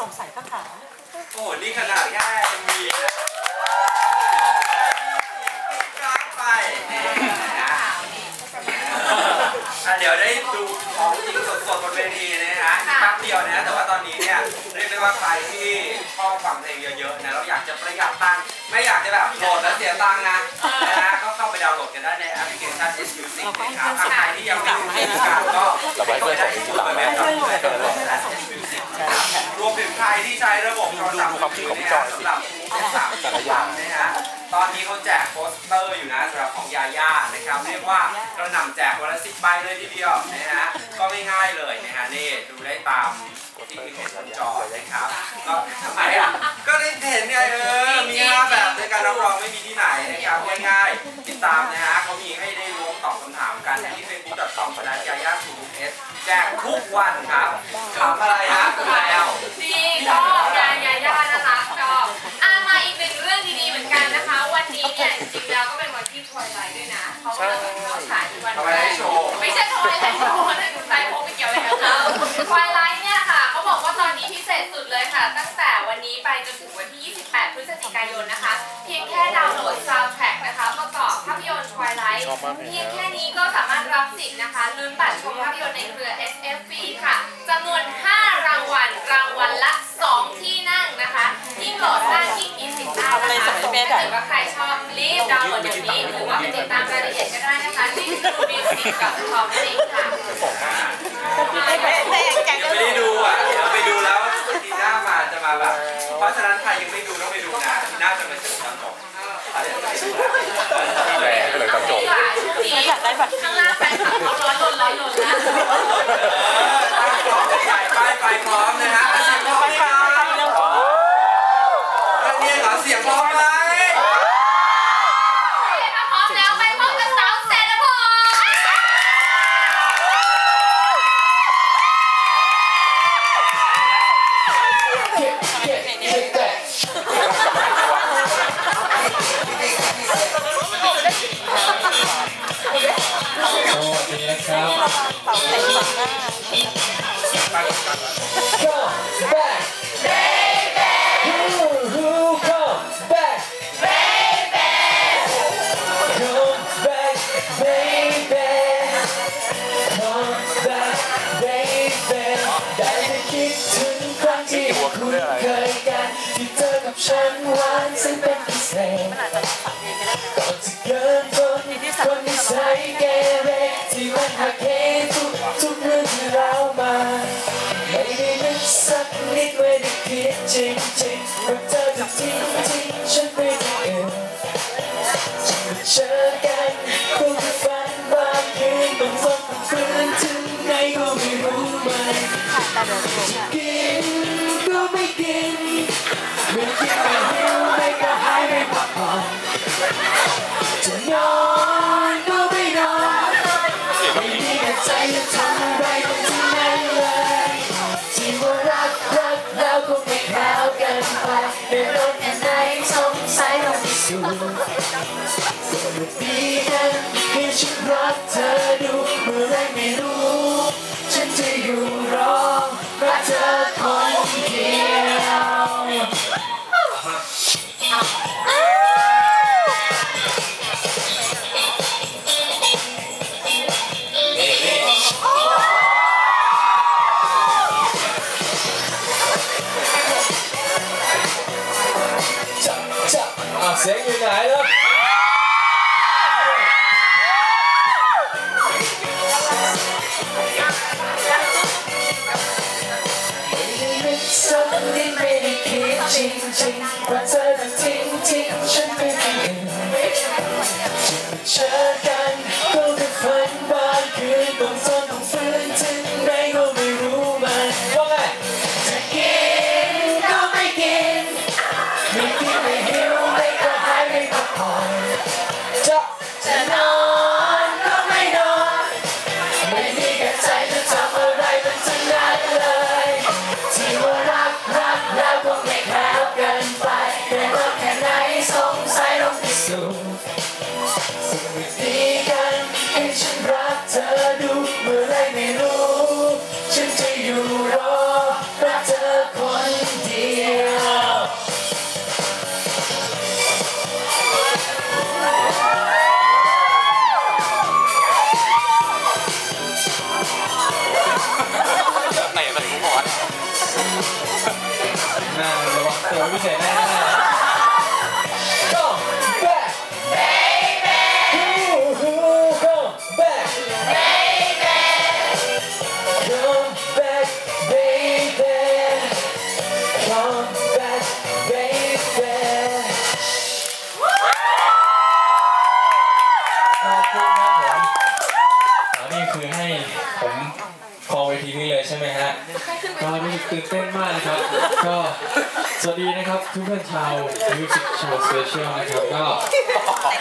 สงสัยก็ถามโอ้โหนี่ขนาดแค่มีนะกลางไปนะอะเดี๋ยวได้ดูของจริงสดๆบนเวทีนะฮะอีกแป๊บเดียวนะ แต่ว่าตอนนี้เนี่ยเรียกได้ว่าใครที่ชอบฟังเพลงเยอะๆนะแล้วอยากจะประหยัดตังค์ไม่อยากจะแบบโหลดแล้วเสียตังค์นะนะฮะก็เข้าไปดาวน์โหลดกันได้ในแอปพลิเคชัน S Music นะครับอะใครที่ยังไม่รู้วิธีการก็เข้าไปได้ที่ www.music รวมถึงใครที่ใช้ระบบโทรศัพท์มือถือเนี่ยสำหรับผู้สามแต่ละอย่างนะฮะตอนนี้เขาแจกโปสเตอร์อยู่นะสำหรับของยาย่านะครับเรียกว่ากระหน่ำแจกวันละสิบใบเลยทีเดียวนะฮะก็ไม่ง่ายเลยนะฮะนี่ดูได้ตามที่เห็นบนจอนะครับก็ทำไมอะก็ได้เห็นไงเออมีห้าแบบในการรับรองไม่มีที่ไหนนะครับง่ายๆติดตามนะฮะเขามีให้ได้ ที่ facebook.com สแลชยาย่าสูเอสแจกทุกวันครับถามอะไรฮะแล้วดีชอบยายายาน่ารักชอบอะมาอีกหนึ่งเรื่องดีๆเหมือนกันนะคะ วันนี้เนี่ยจริงๆแล้วก็เป็นวันที่ทวายไลท์ด้วยนะเขาก็จะเข้าฉายในวันทำไมแรให้กโชว์ไม่ใช่ทวายไลท์โชว์นะคุณใจพงไม่เกี่ยวอะไรกับเขาทวายไลท์เนี่ยค่ะเขาบอกว่า ตอนนี้พิเศษสุดเลยค่ะ ตั้งแต่วันนี้ไปจนถึงวันที่ 28 พฤศจิกายนนะคะ เพียงแค่ดาวน์โหลด soundtrack นะคะประกอบภาพยนตร์ Twilight เพียงแค่นี้ก็สามารถรับสิทธิ์นะคะลุ้นบัตรชมภาพยนตร์ในเครือ SF ฟรีค่ะจำนวน 5 รางวัล รางวัลละ 2 ที่นั่งนะคะยิ่งโหลดได้ยิ่งมีสิทธิ์ได้นะคะถ้าเกิดว่าใครชอบรีบดาวน์โหลดเดี๋ยวนี้หรือว่าไปติดตามรายละเอียดก็ได้นะคะที่ Music กับ Tom Link ค่ะแต่แต่แก ยังไม่ได้ดูอะเดี๋ยวไปดูแล้วทีหน้ามาจะมาแบบ เพ ราะฉะนั้นใครยังไม่ดูต้องไปดูนะทีหน้าจะมาเฉลยตอนจบเดี๋ยวจะไปดูแล้วแหมก็เลยต้องจบช่วงนี้ข้างล่างแฟนคลับเขาร้อนรนร้อนรนนะไปไปพร้อมนะฮะเสียงพร้อมไหมครับเนี่ยเหรอเสียงพร้อมไหมถ้า รัก ทุกเพื่อนชาว Music Show Special นะครับก็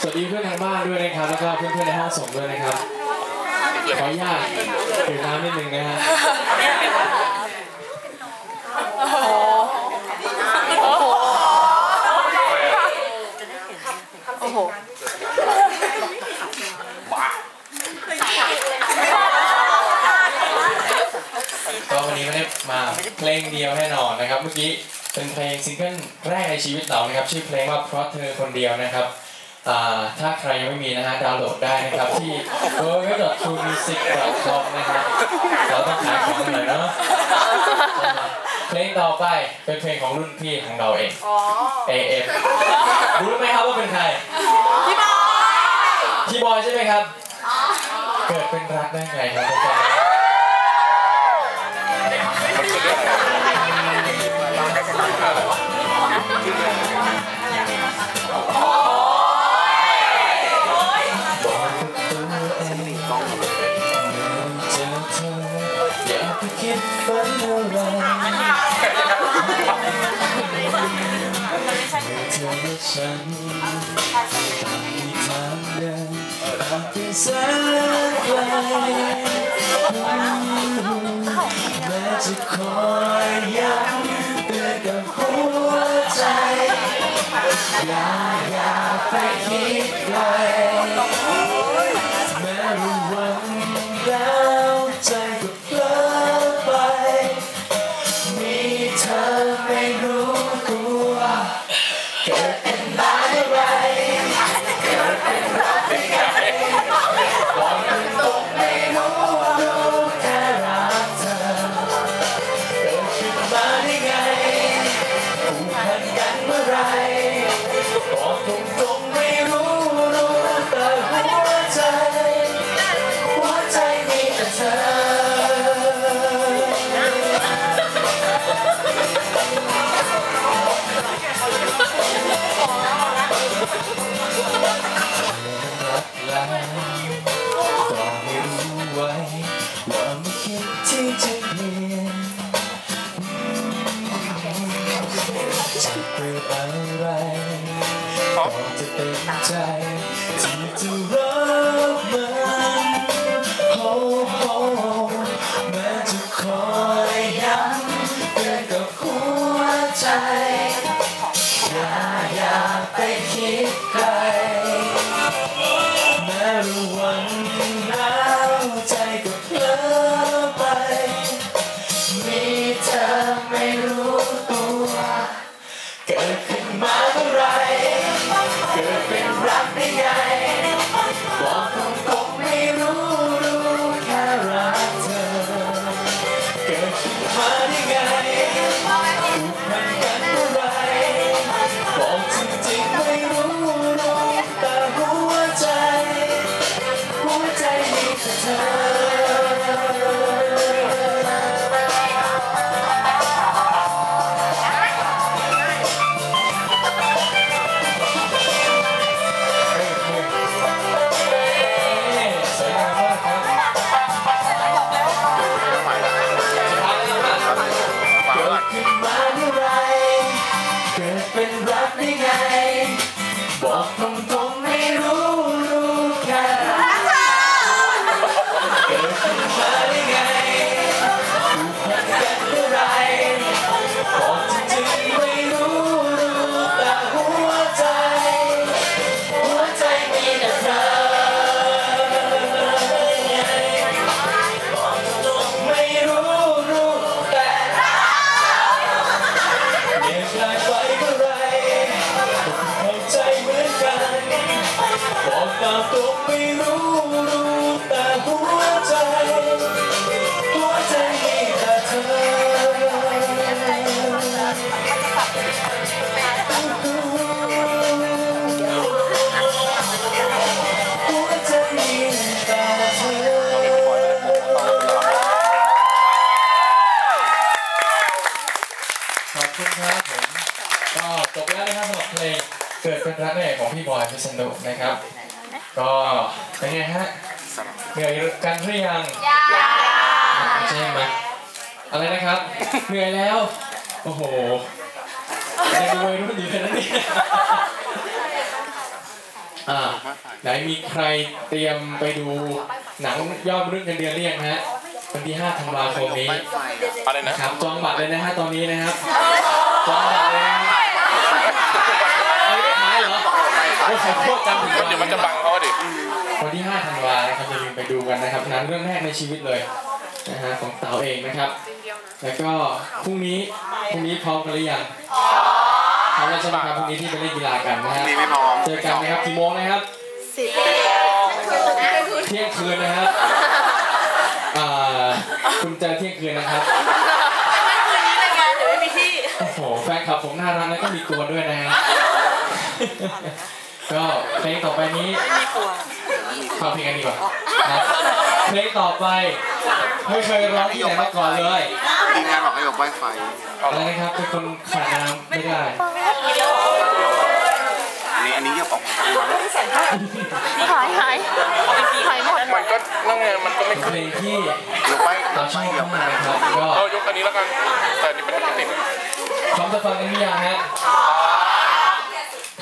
สวัสดีเพื่อนทางบ้านด้วยนะครับ แล้วก็เพื่อนๆในห้องส่งด้วยนะครับ ขออนุญาตดื่มน้ำนิดนึงนะฮะโอ้โหก็วันนี้ไม่ได้มาเพลงเดียวแน่นอนนะครับเมื่อกี้ เป็นเพลงซิงเกิลแรกในชีวิตเรานะครับ ชื่อเพลงว่าเพราะเธอคนเดียวนะครับอ่าถ้าใครยังไม่มีนะฮะดาวน์โหลดได้นะครับที่ www.truemusic.com นะครับเราต้องขายของหน่อยเนาะเพลงต่อไปเป็นเพลงของรุ่นพี่ของเราเอง AF รู้ไหมครับว่าเป็นใครพี่บอยพี่บอยใช่ไหมครับ เกิดเป็นรักได้ไงครับ ฉันมีทางเดินอาจเป็นแสนไกลแม้จะคอยย้ำ กับหัวใจ อย่าอย่าไปคิดไกล ของพี่บอยพิษณุนะครับ ก็เป็นไงฮะเหนื่อยกันหรือยังยาใช่ไหมอะไรนะครับเหนื่อยแล้ว โอ้โหยังดูวัยรุ่นอยู่เลยนะเนี่ยอ่าไหนมีใครเตรียมไปดูหนังยอดมนุษย์เงินเดือนหรือยังฮะวันที่5ธันวาคมนี้อะไรนะนะครับจองบัตรเลยนะฮะตอนนี้นะครับจองบัตรเลย เดี๋ยวมันจะบังเขาอะดิวันที่5ธันวานะครับอย่าลืมไปดูกันนะครับหนังเรื่องแรกในชีวิตเลยนะฮะของเต๋าเองนะครับ แล้วก็พรุ่งนี้พรุ่งนี้พร้อมกันหรือยังพร้อมแล้วใช่ไหมครับพรุ่งนี้ที่ไปเล่นกีฬากันนะฮะนี่ไม่พร้อมเจอกันนะครับกี่โมงนะครับสิบเที่ยงคืนนะครับอ่าคุณเจอเที่ยงคืนนะครับคืนนี้เลยไงเดี๋ยวไม่มีที่โอ้โหแฟนคลับผมน่ารักแล้วก็มีกลัวด้วยนะฮะ ก็เพลงต่อไปนี้ไม่มีกลัวฟังเพลงกันดีกว่าครับเพลงต่อไปไม่เคยร้องที่ไหนมาก่อนเลยทีมงานบอกให้ยกไวไฟอะไรนะครับเป็นคนขาดน้ำไม่ได้อันนี้อันนี้เยียบออกมาหายหายหายหมดมันก็นั่งไงมันก็ไม่เพลงที่ยกไปเราชอบมากนะครับก็เรายกอันนี้แล้วกันแต่อันนี้เป็นไม่ติดพร้อมจะฟังกันหรือยังฮะ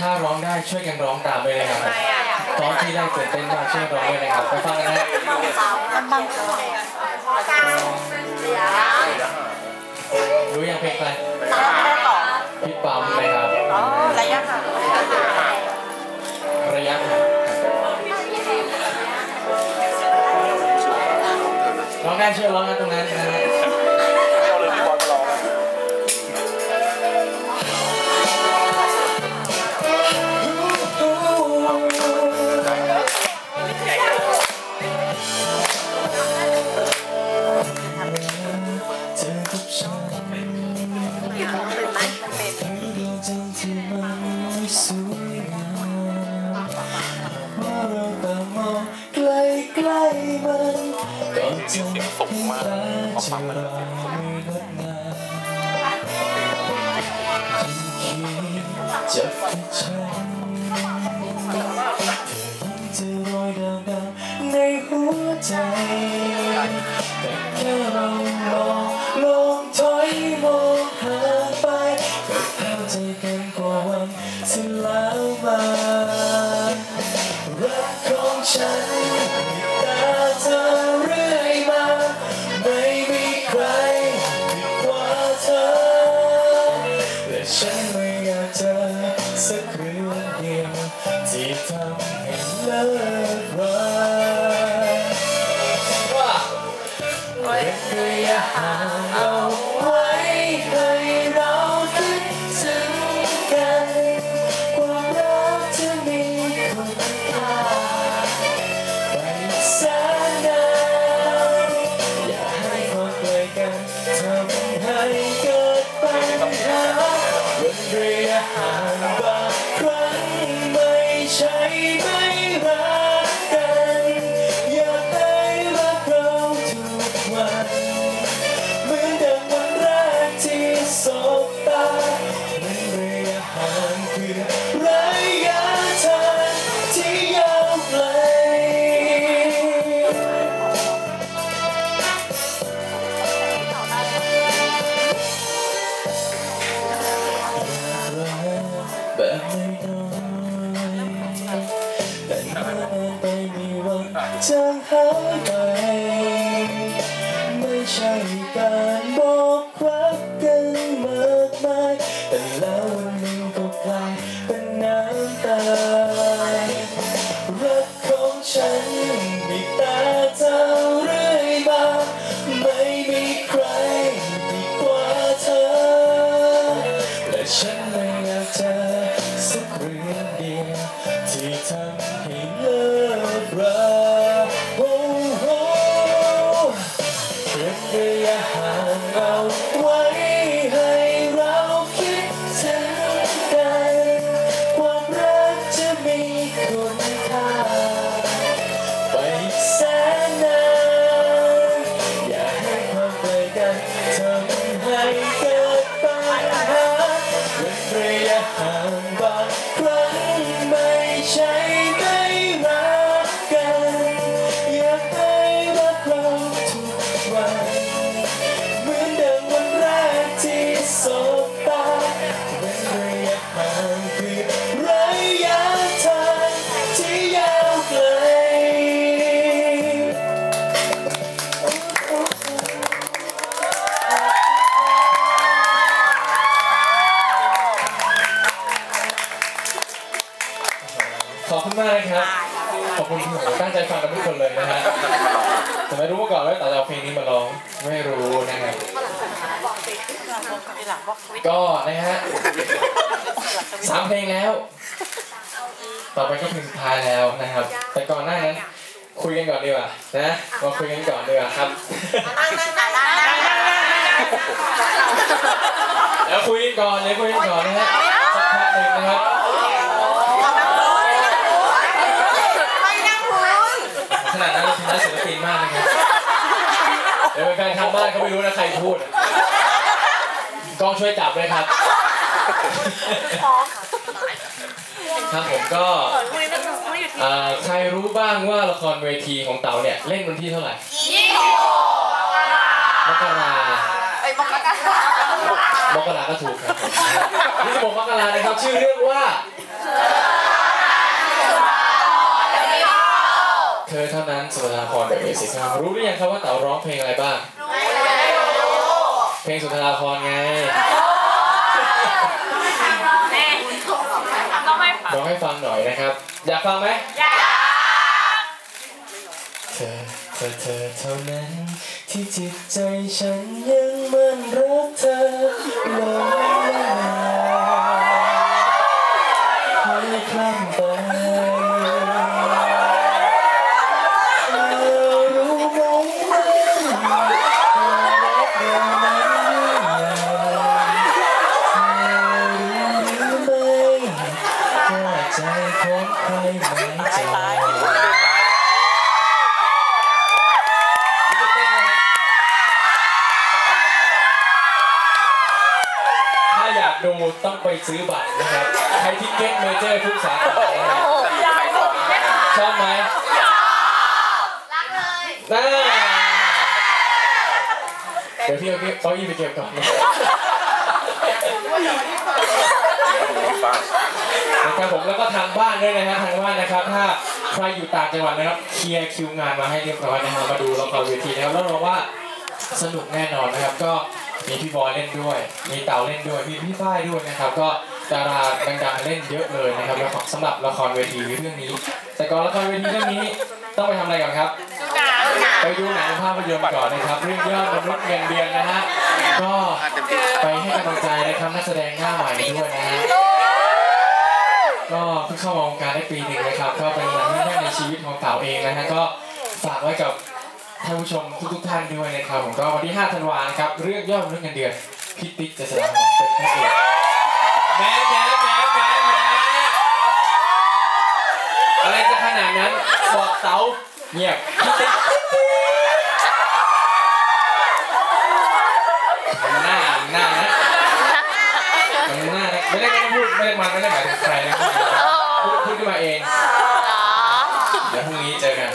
ถ้าร้องได้ช่วยกันร้องตามด้วยนะครับตอนที่ได้ตื่นเต้นมากช่วยร้องด้วยนะครับไปฟังกันนะมันบังคับรู้ยังเพลงอะไรได้ต่อพี่ปั๊มนะครับอ๋อระยะห่างระยะห่างร้องได้ช่วยร้องนะตรงนั้นนะ จะรอไม่งดงามยิ่จะคิดฉันเธอยิ่งจะรอยดำๆในหัวใจแต่แค่เรา วันจ ขอบคุณมากนะครับ ขอบคุณที่ผมตั้งใจฟังกันทุกคนเลยนะฮะแต่ไม่รู้มาก่อนว่าแต่เราเพลงนี้มาร้อง ไม่รู้นะครับก็นะฮะสามเพลงแล้ว ต่อไปก็เพลงสุดท้ายแล้วนะครับ แต่ก่อนหน้านั้นคุยกันก่อนดีกว่านะมาคุยกันก่อนดีกว่าครับแล้วคุยกันก่อนเลยคุยกันก่อนนะฮะสักพักหนึ่งนะครับ ข นาดนั้นเราทำได้ศิลปินมากนะครับเดี๋ยวแฟนทางบ้านเขาไม่รู้นะใครพูดกล้องช่วยจับด้วยครับครับผมก็ใครรู้บ้างว่าละครเวทีของเต๋าเนี่ยเล่นวันที่เท่าไหร่ยี่สิบหกมกราไอ้บอกกันมกราก็ถูกครับนี่จะบอกมกรานะครับชื่อเรื่องว่า เธ อเท่านั้นสุนทราพรเดอะมิวสิคครับรู้หรือยังครับว่าเต๋าร้องเพลงอะไรบ้าง เพลงสุนทราพรไงแม่ต้องไม่ฟังร้องให้ฟังหน่อยนะครับ อยากฟังไหมอยากเธอเธอเธอเท่านั้นที่จิตใจฉันยังมันรักเธอหลง นะครับผมแล้วก็ทางบ้านด้วยนะฮะทางบ้านนะครับ ถ้าใครอยู่ต่างจังหวัดนะครับเคลียร์คิวงานมาให้เรียบร้อยนะครับมาดูละครเวทีนะครับแล้วเราว่าสนุกแน่นอนนะครับ ก็มีพี่บอยเล่นด้วย มีเต่าเล่นด้วยมีพี่ฝ้ายด้วยนะครับ ก็ดาราดังๆเล่นเยอะเลยนะครับแล้วสำหรับละครเวทีเรื่องนี้ แต่ก่อนละครเวทีเรื่องนี้ต้องไปทำอะไรก่อนครับไปดูหนังภาพยนตร์ก่อนนะครับเรื่องยอดมนุษย์เงินเดือนนะฮะก็ไปให้กำลังใจนะครับนักแสดงหน้าใหม่ด้วยนะฮะ ก็เพิ่งเข้ามาวงการได้ปีหนึ่งนะครับ ก็เป็นหนังเรื่แรกในชีวิตของเต่าเองนะฮะก็ฝากไว้กับท่านผู้ชมทุกๆท่านด้วยนะครับผมก็วันที่ 5 ธันวานะครับ เรื่องย่อดมนุษย์เงินเดือนพี่ติ๊กจะแสดงเป็นพระเอกแหม่แหม่แหม่แหม่แม่อะไรจะขนาดนั้นบอกเต๋าเงียบพี่ติ๊กมันหน้ามันหน้านะมันหน้านะไม่ได้ไม่ได้พูดไม่ได้มาไม่ได้หมายถึงใครนะพูดพูดขึ้นมาเองเดี๋ยวพรุ่งนี้เจอกัน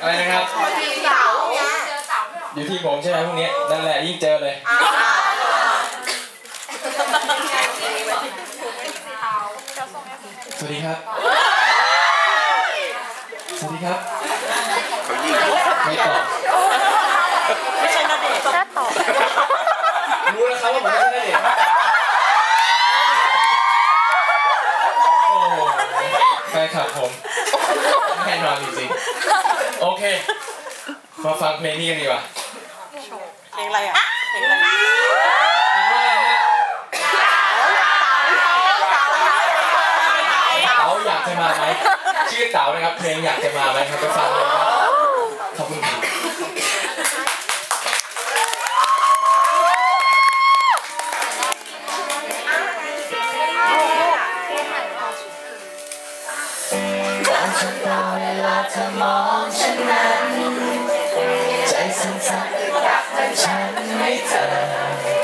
อะไรนะครับทีเสาเจอเสาด้วยเหรออยู่ที่ผมใช่ไหมพรุ่งนี้นั่นแหละยิ่งเจอเลยสวัสดีครับ สวัสดีครับไม่ตอบ ไม่ใช่นาเดชน์แค่ตอบ รู้แล้วครับว่าผมไม่ใช่ณเดชน์โอ้โหแฟน คลับผมแน่นอนจริงๆโอเค มาฟังเพลงนี้กันดีกว่าเพลงอะไรอะเพลงอะไรอ่านว่าอะไรฮะเต๋าอยากจะมาไหมชื่อเต๋านะครับเพลงอยากจะมาไหมครับไปฟังเลยครับ ฉันรอเวลาเธอมองฉันนั้นใจสั่นๆกลับมาฉันไม่เธอ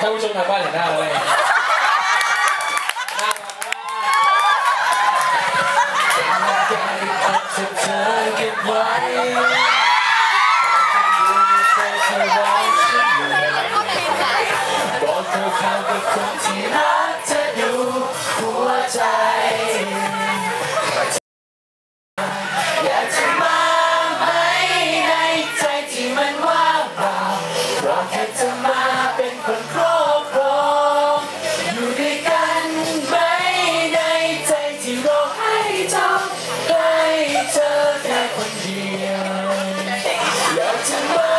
ท่านผู้ชมทางบ้านเห็นหน้าแล้วไง to.